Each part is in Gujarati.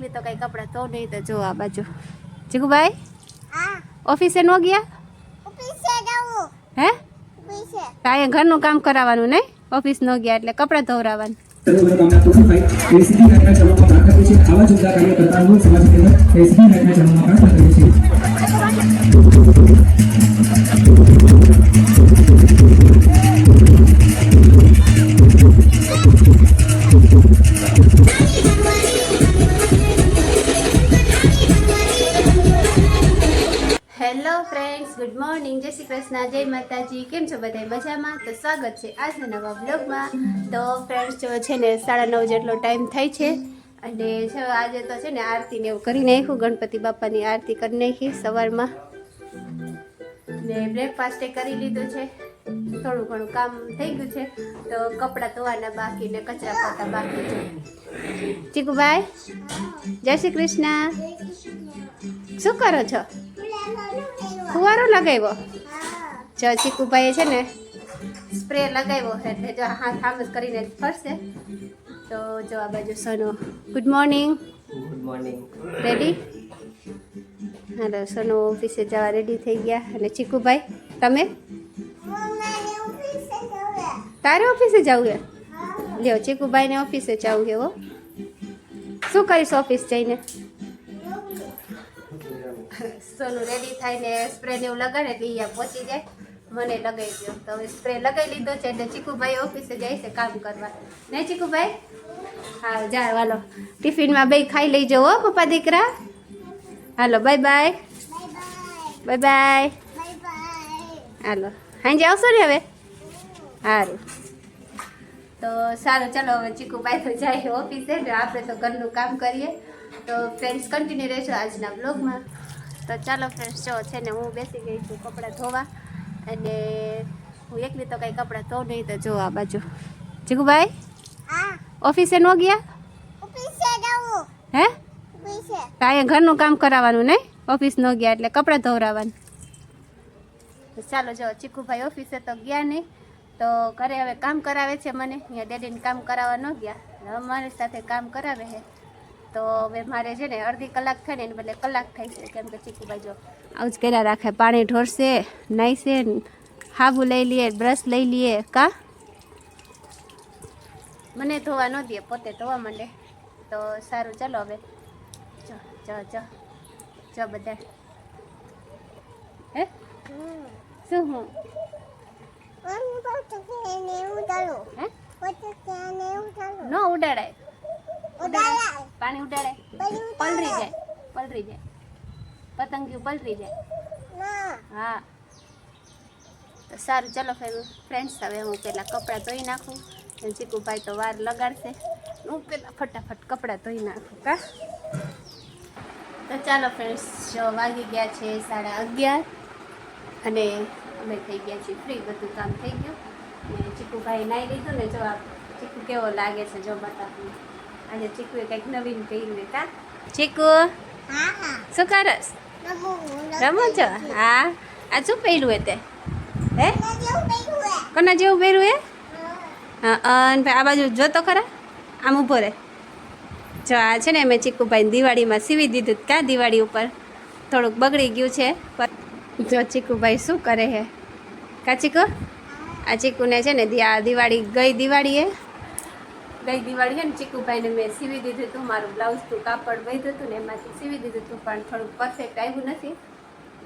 એકલી તો કઈ કપડાં તો નહીં તો જો આ બાજુ. જીગુભાઈ? ઓફિસે નો ગયા? હે? તો અહીંયા ઘરનું કામ કરાવવાનું નહીં? ઓફિસ નો ગયા એટલે કપડાં ધોવરાવાનું પૂર્ણ થાય ચરણોમાં પ્રાર્થના આવા જ કાર્ય કરતા સમાજ કેન્દ્ર એસીબી બેંકના ચરણોમાં પ્રાર્થના છીએ કૃષ્ણ, જય માતાજી. કેમ છો બધા મજામાં? તો સ્વાગત છે આજના નવા બ્લોગમાં તો ફ્રેન્ડ્સ જો છે ને સાડા નવ જેટલો ટાઈમ થાય છે અને જો આજે તો છે ને આરતીને એવું કરી નાખ્યું. ગણપતિ બાપાની આરતી કરી નાખી સવારમાં. ને બ્રેકફાસ્ટે કરી લીધું છે. થોડું ઘણું કામ થઈ ગયું છે. તો કપડાં ધોવાના બાકી ને કચરા પોતા બાકી છે. ચીકુભાઈ, જય શ્રી કૃષ્ણ. શું કરો છો? ફુવારો લગાવ્યો? જો ચીકુભાઈએ છે ને સ્પ્રે લગાવ્યો એટલે જો હાથ આમ જ કરીને ફરશે. તો જો આ બાજુ સોનો. Good morning good morning ready હાલો સોનો ઓફિસે જવા રેડી થઈ ગયા. અને ચીકુભાઈ તમે? તારે ઓફિસે જવું છે? લ્યો ચીકુભાઈને ઓફિસે જવું છે હો. શું કરીશ ઓફિસ જઈને? સોનું રેડી થાય ને સ્પ્રે ને એવું લગાડે એટલે અહીંયા પહોંચી જાય. મને લગાવી દો તો હવે સ્પ્રે લગાવી લીધો છે એટલે ચીકુભાઈ ઓફિસે જાય છે કામ કરવા. નહીં ચીકુભાઈ? હા જા, હાલો. ટિફિનમાં બે ખાઈ લઈ જાઓ હો, પપ્પા દીકરા. હાલો, બાય બાય. Bye bye. હાલો. હાંજે આવશો ને હવે? સારું તો સારું, ચાલો હવે ચીકુભાઈ તો જાય ઓફિસે ને આપણે તો ઘરનું કામ કરીએ. તો ફ્રેન્ડ્સ કન્ટિન્યુ રહેશો આજના બ્લોગમાં તો ચાલો ફ્રેન્ડ્સ જો છે ને હું બેસી ગઈ છું કપડાં ધોવા. અને હું એકલી તો કંઈ કપડાં તો નહીં તો જો આ બાજુ. જીગુભાઈ? ઓફિસે નો ગયા? હે? અહીંયા ઘરનું કામ કરાવવાનું નહીં? ઓફિસ ન ગયા એટલે કપડાં ધોવરાવવાનું ચાલો જો ચીકુભાઈ ઓફિસે તો ગયા નહીં. તો ઘરે હવે કામ કરાવે છે મને. અહીંયા ડેડીને કામ કરાવવા ન ગયા. હવે અમારી સાથે કામ કરાવે છે. તો હવે મારે છે ને અડધી કલાક થાય ને એને બદલે કલાક થાય છે કેમ કે ચીકુભાઈ જો આવું જ કર્યા રાખે. પાણી ઢોરશે નાહીશે હાબુ લઈ લઈએ બ્રશ લઈ લઈએ કા? મને ધોવા ન દે પોતે ધોવા માંડે. તો સારું ચાલો હવે. જો જો જો જો બધા. હે? શું હું? હે? ન ઉડાડાય. ઉડાડાય. પાણી ઉડાડે? પલરી જાય. પલરી જાય. પતંગિયું પલરી જાય. હા. તો સારું ચલો ફ્રેન્ડ્સ હવે હું પહેલાં કપડાં ધોઈ નાખું. અને ચીકુભાઈ તો વાર લગાડશે. હું પહેલાં ફટાફટ કપડાં ધોઈ નાખું કા? તો ચાલો ફ્રેન્ડ્સ જો વાગી ગયા છે સાડા અગિયાર. અને અમે થઈ ગયા છીએ ફ્રી બધું કામ થઈ ગયું. ને ચીકુભાઈ નાહી લીધું ને જો ચીકુ કેવો લાગે છે જો બતાવું. આજે ચીકુએ કંઈક નવીન પહેર્યું કા? ચીકુ? શું કરસ? રમો છો? હા. આ શું પહેર્યું એ તે? હે? કોના જેવું પહેર્યું એ? હા. અને ભાઈ આ બાજુ જો તો ખરા. આમ ઊભો રહે. જો આ છે ને મેં ચીકુભાઈ દિવાળીમાં સીવી દીધું. ક્યાં દિવાળી ઉપર? થોડુંક બગડી ગયું છે. પણ જો ચીકુભાઈ શું કરે હે? કા ચીકુ? આ ચીકુને છે ને દિવાળી ગઈ દિવાળીએ. ગઈ દિવાળી છે ને, ચીકુભાઈને મેં સીવી દીધું હતું, મારું બ્લાઉઝ તું કાપડ વધ્યું હતું ને, એમાંથી સીવી દીધું હતું, પણ થોડુંક પરફેક્ટ આવ્યું નથી.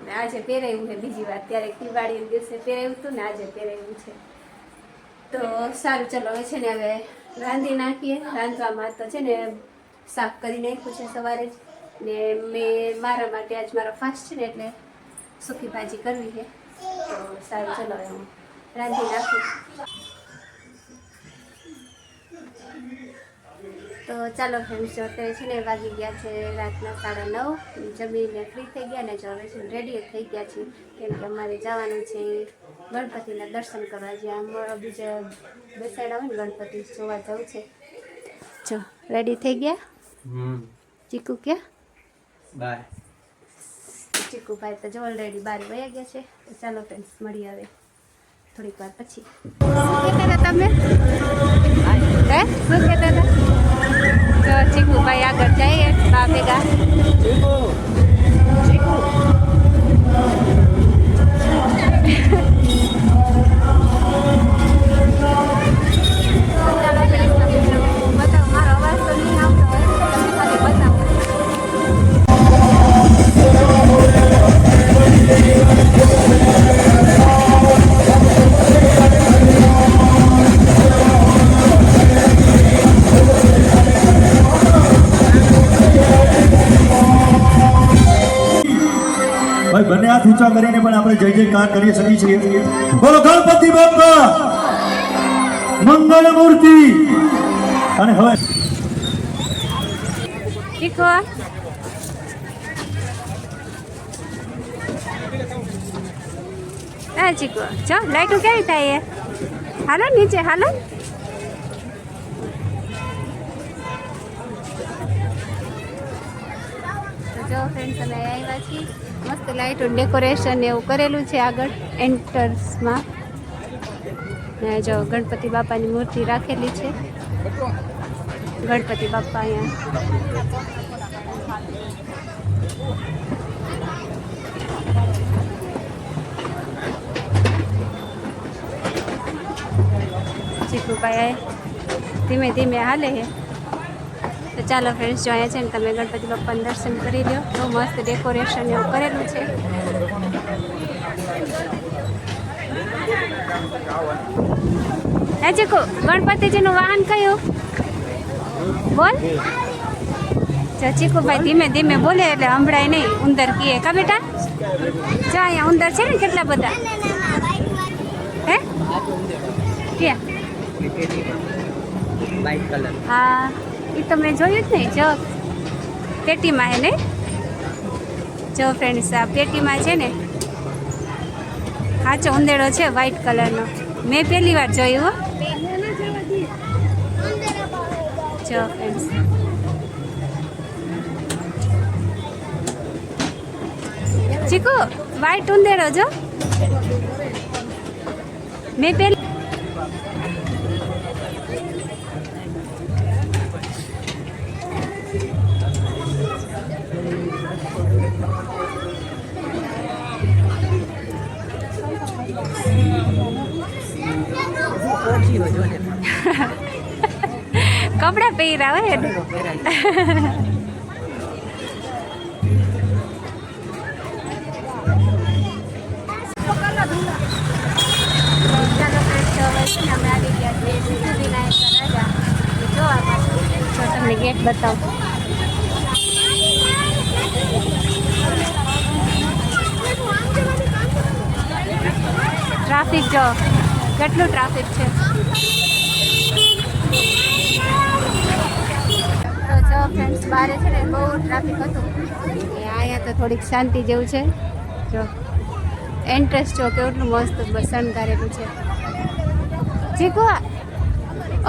ને આજે પહેરાયું છે, બીજી વાર. ત્યારે દિવાળી દિવસે પહેરાયું હતું ને, આજે પહેરાયું છે. તો સારું, ચલો, હવે છે ને હવે રાંધી નાખીએ. રાંધવામાં તો છે ને સાફ કરી નાખ્યું છે સવારે જ. ને મેં મારા માટે આજ મારો ફાસ્ટ છે ને, એટલે સૂકી ભાજી કરવી છે. તો સારું, ચલો, હવે હું રાંધી નાખું. તો ચાલો ફ્રેન્ડ્સ જો અત્યારે છે ને વાગી ગયા છે રાતના સાડા નવ. જમીને ફ્રી થઈ ગયા ને હવે છે રેડી થઈ ગયા છે કેમ કે અમારે જવાનું છે ગણપતિના દર્શન કરવા. જ્યાં અમારો બીજા બેસાડ્યા હોય ને ગણપતિ જોવા જવું છે. જો રેડી થઈ ગયા? ચીકુ ક્યાં? બાય. ચીકુભાઈ તો જો ઓલરેડી બહાર વયા ગયા છે. તો ચાલો ફ્રેન્ડ્સ મળી આવે થોડીક વાર પછી. શું કહેતા હતા તમે? હે? શું કહેતા હતા? 저 친구 봐야 그때 밥이가 친구 친구 આપણે કરી શકીએ છીએ. બોલો, ગણપતિ બાપા, મંગળ મૂર્તિ. અને હવે શીખો. ચો લાઈટો ક્યાં થાય હાલો, નીચે, હાલો. જો ફ્રેન્ડ્સ અમે આવ્યા છીએ. મસ્ત લાઇટનું ડેકોરેશન એવું કરેલું છે આગળ એન્ટર્સમાં ને જો ગણપતિ બાપાની મૂર્તિ રાખેલી છે. ગણપતિ બાપા અહીંયા. ચીકુભાઈ ધીમે ધીમે હાલે છે તો ચાલો ફ્રેન્ડ્સ જો અહીંયા છે ને તમે ગણપતિ બાપાનું દર્શન કરી લો બહુ મસ્ત ડેકોરેશન એવું કરેલું છે. હે ચીકુ ગણપતિજીનું વાહન કયું? બોલ. જો ચીકુભાઈ ધીમે ધીમે બોલે એટલે સંભળાય નહીં ઉંદર કીએ. કા બેટા? જો અહીંયા ઉંદર છે ને કેટલા બધા? હે? ક્યાં? હા. એ તો મેં જોયું જ નહીં, જો. પેટીમાં હે ને? જો ફ્રેન્ડ્સ આ પેટીમાં છે ને સાચો ઉંદેડો છે વ્હાઈટ કલરનો મેં પહેલી વાર જોયું જો ફ્રેન્ડ્સ ચીકુ વ્હાઈટ ઉંદેડો જો. મેં પહેલી આ પાછળ. જો તમને ગેટ બતાવું ટ્રાફિક જો, કેટલું ટ્રાફિક છે? તો જો ફ્રેન્ડ્સ બારે છે ને બહુ ટ્રાફિક હતું. અહીંયા તો થોડીક શાંતિ જેવું છે. જો એન્ટ્રન્સ જો કેટલું મસ્ત શણગારેલું છે. ચીકુ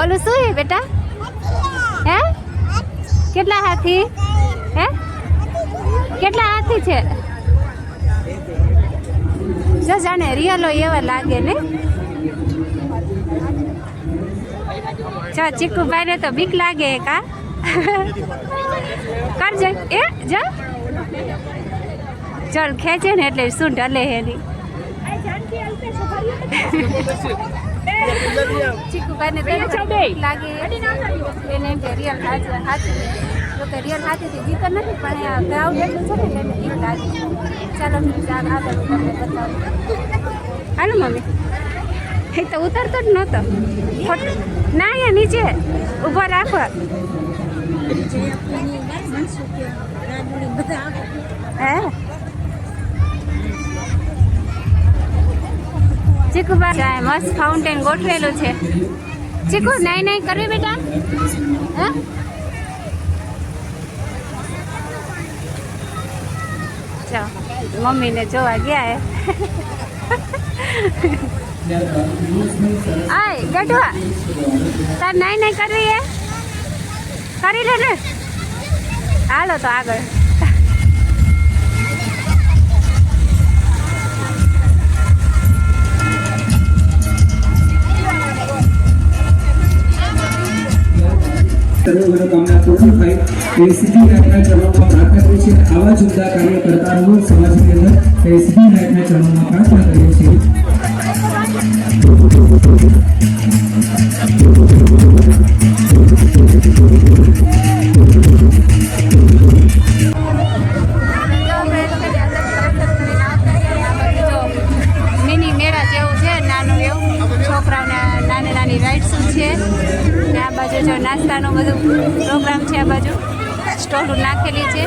ઓલું શું છે બેટા? હે? કેટલા હાથી? હે? કેટલા હાથી છે? જો જાણે રિયલો એવા લાગે ને જો ચીકુભાઈ ને તો બીક લાગે કા કરજે એ જા ચલ ખેંચે ને એટલે શું ઢલે એની ચીકુભાઈ ને તો બીક લાગે એને એમ કે રિયલ હાથી હાથી જો કે રિયલ હાથીથી બીક નથી પણ આ ક્રાઉડ એટલું છે ને બીક લાગે ચાલો આગળ તમને બતાવું. હાલો મમ્મી. એ તો ઉતરતો જ નહોતો. ના, અહીંયા નીચે. ઊભો રાખો. હે? આ મસ્ત ફાઉન્ટેન ગોઠવેલું છે. ચીકુ નાઈ નાઈ કરવી બેટા? હે ચાલ મમ્મીને જોવા ગયા આય, ગઢવા, તાર નાઈ નાઈ કરવી હે? કરી લે ને. હાલો તો આગળ. સર્વ મનોકામના પૂર્ણ થાય એ સીધી નાયકના ચરણોમાં પ્રાર્થના કરીએ છીએ આવા જ ઉમદા કાર્ય કરતા રહો સમાજની અંદર એ સીધી નાયકના ચરણોમાં પ્રાર્થના કરીએ છીએ. આ બાજુ જો નાસ્તાનો બધું પ્રોગ્રામ છે આ બાજુ. સ્ટોલ નાખેલી છે.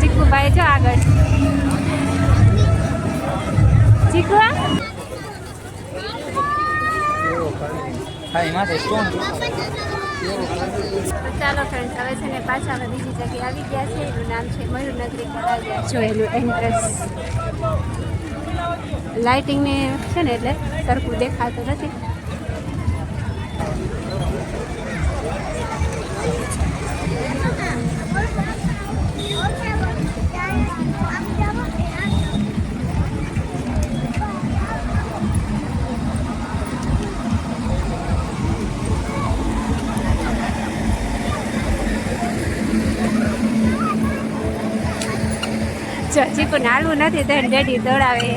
ચીકુભાઈ જો આગળ. ચીકુઆ ચાલો ફ્રેન્ડ હવે છે ને પાછા અમે બીજી જગ્યાએ આવી ગયા છે એનું નામ છે મયુરનગરી તળાજા જોયેલું એન્ટ્રન્સ લાઇટિંગને છે ને એટલે સરખું દેખાતું નથી જો ચીકુ નાલવું નથી તો ડેડી દોડાવે.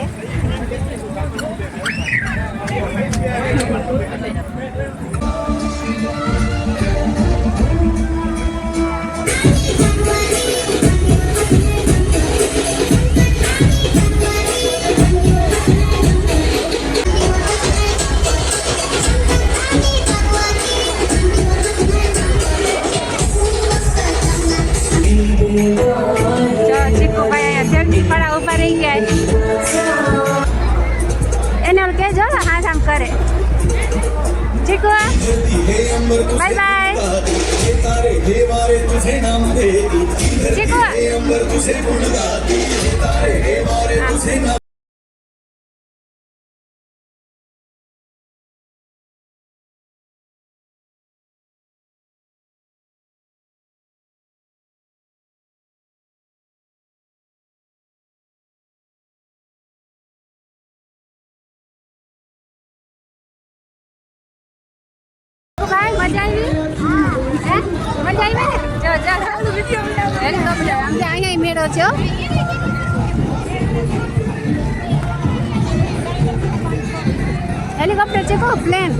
ચીકુ મજા આવી? મજા આવી ને જો જો હેલિકોપ્ટર આમ તો અહીંયા મેળો છે હો. હેલિકોપ્ટર છે કો પ્લેન